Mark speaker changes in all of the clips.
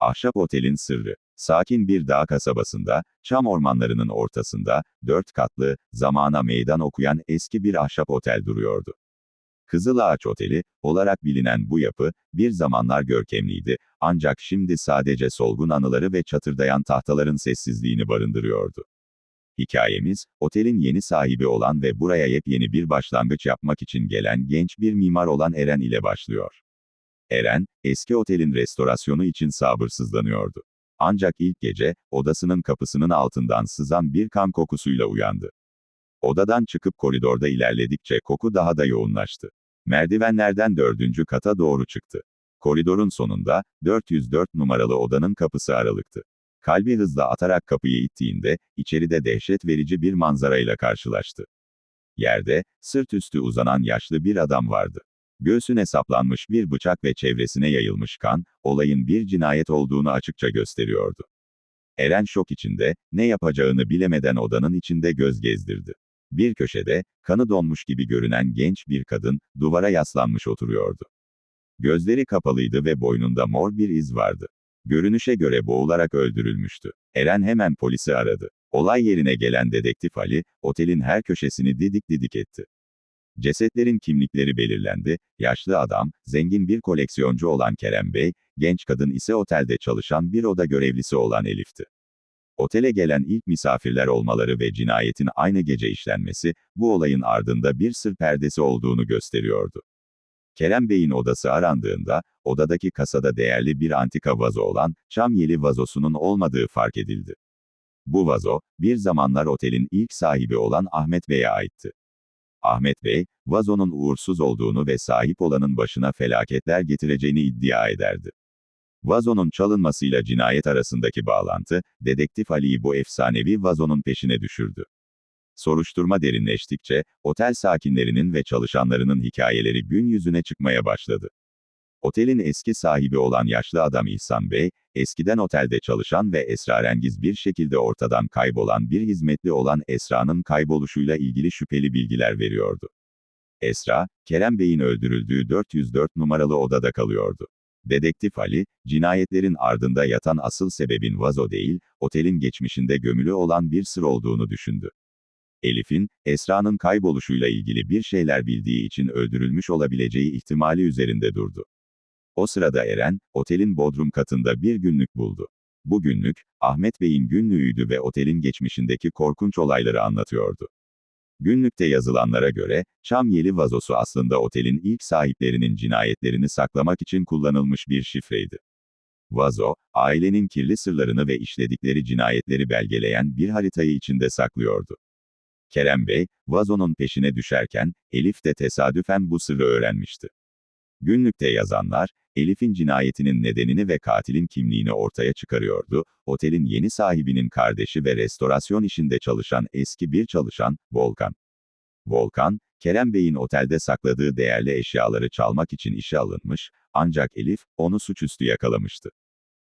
Speaker 1: Ahşap Otel'in sırrı. Sakin bir dağ kasabasında, çam ormanlarının ortasında, dört katlı, zamana meydan okuyan eski bir ahşap otel duruyordu. Kızılağaç Oteli, olarak bilinen bu yapı, bir zamanlar görkemliydi, ancak şimdi sadece solgun anıları ve çatırdayan tahtaların sessizliğini barındırıyordu. Hikayemiz, otelin yeni sahibi olan ve buraya yepyeni bir başlangıç yapmak için gelen genç bir mimar olan Eren ile başlıyor. Eren, eski otelin restorasyonu için sabırsızlanıyordu. Ancak ilk gece, odasının kapısının altından sızan bir kan kokusuyla uyandı. Odadan çıkıp koridorda ilerledikçe koku daha da yoğunlaştı. Merdivenlerden dördüncü kata doğru çıktı. Koridorun sonunda, 404 numaralı odanın kapısı aralıktı. Kalbi hızla atarak kapıyı ittiğinde, içeride dehşet verici bir manzarayla karşılaştı. Yerde, sırt üstü uzanan yaşlı bir adam vardı. Göğsüne saplanmış bir bıçak ve çevresine yayılmış kan, olayın bir cinayet olduğunu açıkça gösteriyordu. Eren şok içinde, ne yapacağını bilemeden odanın içinde göz gezdirdi. Bir köşede, kanı donmuş gibi görünen genç bir kadın, duvara yaslanmış oturuyordu. Gözleri kapalıydı ve boynunda mor bir iz vardı. Görünüşe göre boğularak öldürülmüştü. Eren hemen polisi aradı. Olay yerine gelen dedektif Ali, otelin her köşesini didik didik etti. Cesetlerin kimlikleri belirlendi, yaşlı adam, zengin bir koleksiyoncu olan Kerem Bey, genç kadın ise otelde çalışan bir oda görevlisi olan Elif'ti. Otele gelen ilk misafirler olmaları ve cinayetin aynı gece işlenmesi, bu olayın ardında bir sır perdesi olduğunu gösteriyordu. Kerem Bey'in odası arandığında, odadaki kasada değerli bir antika vazo olan, çam yeli vazosunun olmadığı fark edildi. Bu vazo, bir zamanlar otelin ilk sahibi olan Ahmet Bey'e aitti. Ahmet Bey, vazonun uğursuz olduğunu ve sahip olanın başına felaketler getireceğini iddia ederdi. Vazonun çalınmasıyla cinayet arasındaki bağlantı, dedektif Ali'yi bu efsanevi vazonun peşine düşürdü. Soruşturma derinleştikçe, otel sakinlerinin ve çalışanlarının hikayeleri gün yüzüne çıkmaya başladı. Otelin eski sahibi olan yaşlı adam İhsan Bey, eskiden otelde çalışan ve esrarengiz bir şekilde ortadan kaybolan bir hizmetli olan Esra'nın kayboluşuyla ilgili şüpheli bilgiler veriyordu. Esra, Kerem Bey'in öldürüldüğü 404 numaralı odada kalıyordu. Dedektif Ali, cinayetlerin ardında yatan asıl sebebin vazo değil, otelin geçmişinde gömülü olan bir sır olduğunu düşündü. Elif'in, Esra'nın kayboluşuyla ilgili bir şeyler bildiği için öldürülmüş olabileceği ihtimali üzerinde durdu. O sırada Eren, otelin bodrum katında bir günlük buldu. Bu günlük, Ahmet Bey'in günlüğüydü ve otelin geçmişindeki korkunç olayları anlatıyordu. Günlükte yazılanlara göre, çam yeli vazosu aslında otelin ilk sahiplerinin cinayetlerini saklamak için kullanılmış bir şifreydi. Vazo, ailenin kirli sırlarını ve işledikleri cinayetleri belgeleyen bir haritayı içinde saklıyordu. Kerem Bey, vazonun peşine düşerken, Elif de tesadüfen bu sırrı öğrenmişti. Günlükte yazanlar, Elif'in cinayetinin nedenini ve katilin kimliğini ortaya çıkarıyordu, otelin yeni sahibinin kardeşi ve restorasyon işinde çalışan eski bir çalışan, Volkan. Volkan, Kerem Bey'in otelde sakladığı değerli eşyaları çalmak için işe alınmış, ancak Elif, onu suçüstü yakalamıştı.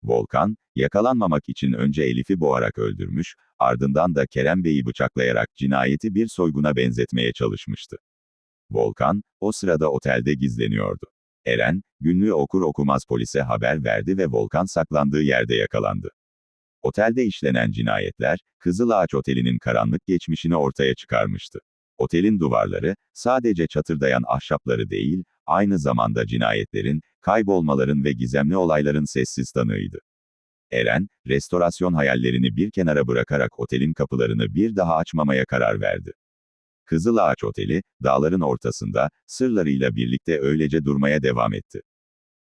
Speaker 1: Volkan, yakalanmamak için önce Elif'i boğarak öldürmüş, ardından da Kerem Bey'i bıçaklayarak cinayeti bir soyguna benzetmeye çalışmıştı. Volkan, o sırada otelde gizleniyordu. Eren, günlüğü okur okumaz polise haber verdi ve Volkan saklandığı yerde yakalandı. Otelde işlenen cinayetler, Kızılağaç Oteli'nin karanlık geçmişini ortaya çıkarmıştı. Otelin duvarları, sadece çatırdayan ahşapları değil, aynı zamanda cinayetlerin, kaybolmaların ve gizemli olayların sessiz tanığıydı. Eren, restorasyon hayallerini bir kenara bırakarak otelin kapılarını bir daha açmamaya karar verdi. Kızıl Ağaç Oteli, dağların ortasında, sırlarıyla birlikte öylece durmaya devam etti.